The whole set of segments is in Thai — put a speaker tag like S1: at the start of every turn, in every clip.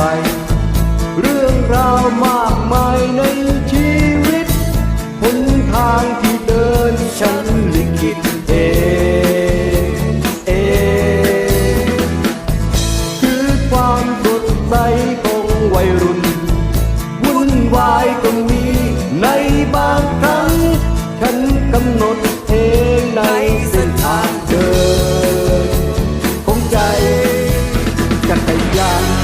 S1: ไป เรื่องราวมากมายในชีวิตหนทางที่เดินฉันลิขิตเองเองคือความสดใสของวัยรุ่น วุ่นวายก็มีในบางครั้ง ฉันกำหนดเองในเส้นทางเดินของใจจักรยาน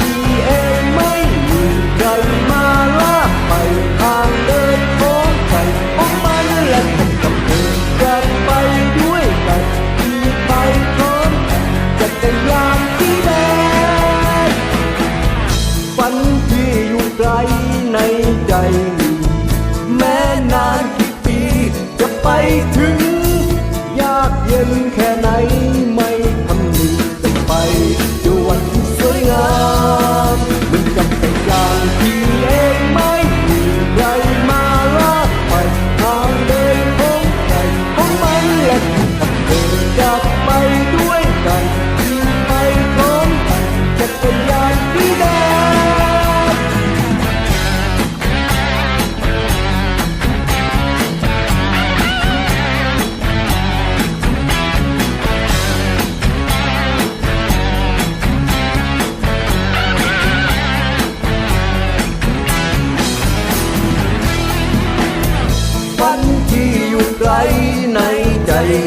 S1: อี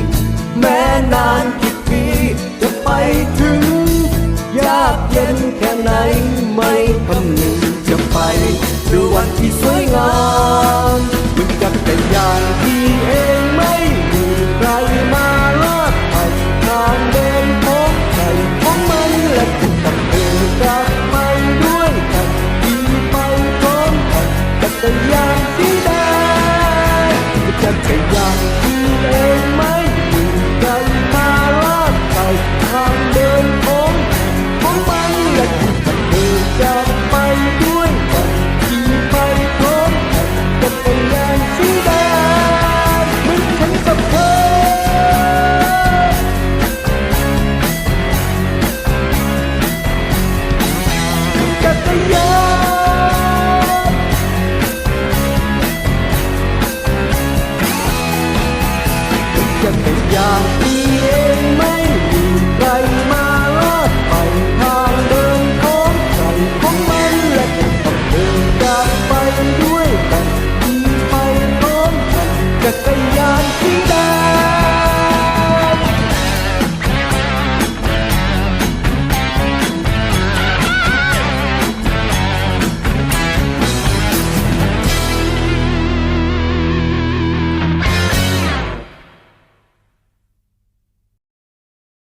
S1: ก แม้นานกี่ปีจะไปถึง ยากเย็นแค่ไหนไม่คำนึงจะไปดูวันที่สวยงามมันกับแต่อย่างที่เอ